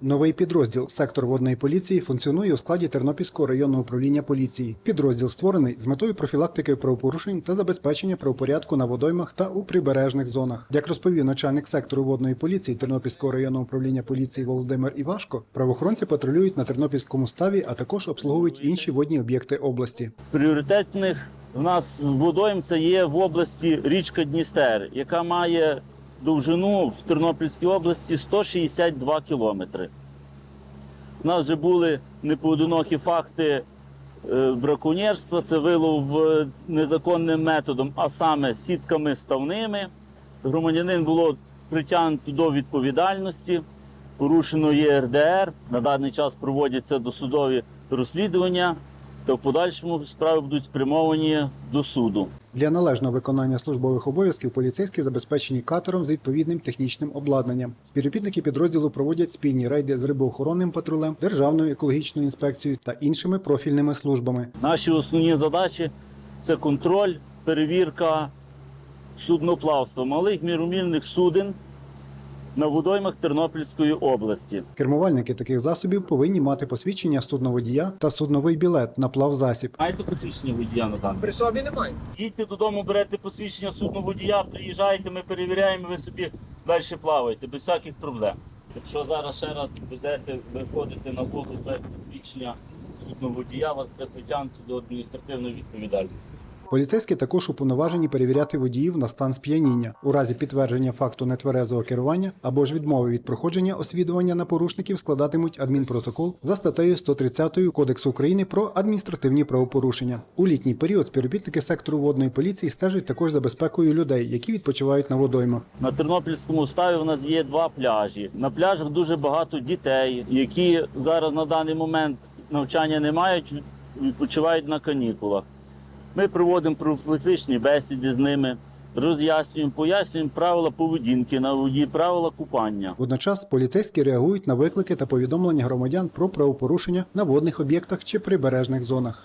Новий підрозділ сектор водної поліції функціонує у складі Тернопільського районного управління поліції. Підрозділ створений з метою профілактики правопорушень та забезпечення правопорядку на водоймах та у прибережних зонах. Як розповів начальник сектору водної поліції Тернопільського районного управління поліції Володимир Івашко, правоохоронці патрулюють на Тернопільському ставі, а також обслуговують інші водні об'єкти області. Пріоритетних в нас водойм це є в області річка Дністер, яка має довжину в Тернопільській області 162 кілометри. У нас вже були непоодинокі факти е, браконьєрства, це вилов е, незаконним методом, а саме сітками ставними. Громадянин було притягнуто до відповідальності, порушено ЄРДР. На даний час проводяться досудові розслідування, та в подальшому справи будуть спрямовані до суду. Для належного виконання службових обов'язків поліцейські забезпечені катером з відповідним технічним обладнанням. Співробітники підрозділу проводять спільні рейди з рибоохоронним патрулем, державною екологічною інспекцією та іншими профільними службами. Наші основні задачі це контроль, перевірка судноплавства малих міромільних суден на водоймах Тернопільської області. Кермувальники таких засобів повинні мати посвідчення судноводія та судновий білет на плавзасіб. Маєте посвідчення водія на даний? При собі немає. Їдьте додому, берете посвідчення судноводія, приїжджаєте, ми перевіряємо, ви собі далі плаваєте без всяких проблем. Якщо зараз ще раз будете виходити на воду без посвідчення судноводія, вас буде притягнуто до адміністративної відповідальності. Поліцейські також уповноважені перевіряти водіїв на стан сп'яніння у разі підтвердження факту нетверезого керування або ж відмови від проходження освідування на порушників складатимуть адмінпротокол за статтею 130 Кодексу України про адміністративні правопорушення. У літній період співробітники сектору водної поліції стежать також за безпекою людей, які відпочивають на водоймах. На Тернопільському ставі у нас є два пляжі. На пляжах дуже багато дітей, які зараз на даний момент навчання не мають, відпочивають на канікулах. Ми проводимо профілактичні бесіди з ними, роз'яснюємо, пояснюємо правила поведінки на воді, правила купання. Водночас поліцейські реагують на виклики та повідомлення громадян про правопорушення на водних об'єктах чи прибережних зонах.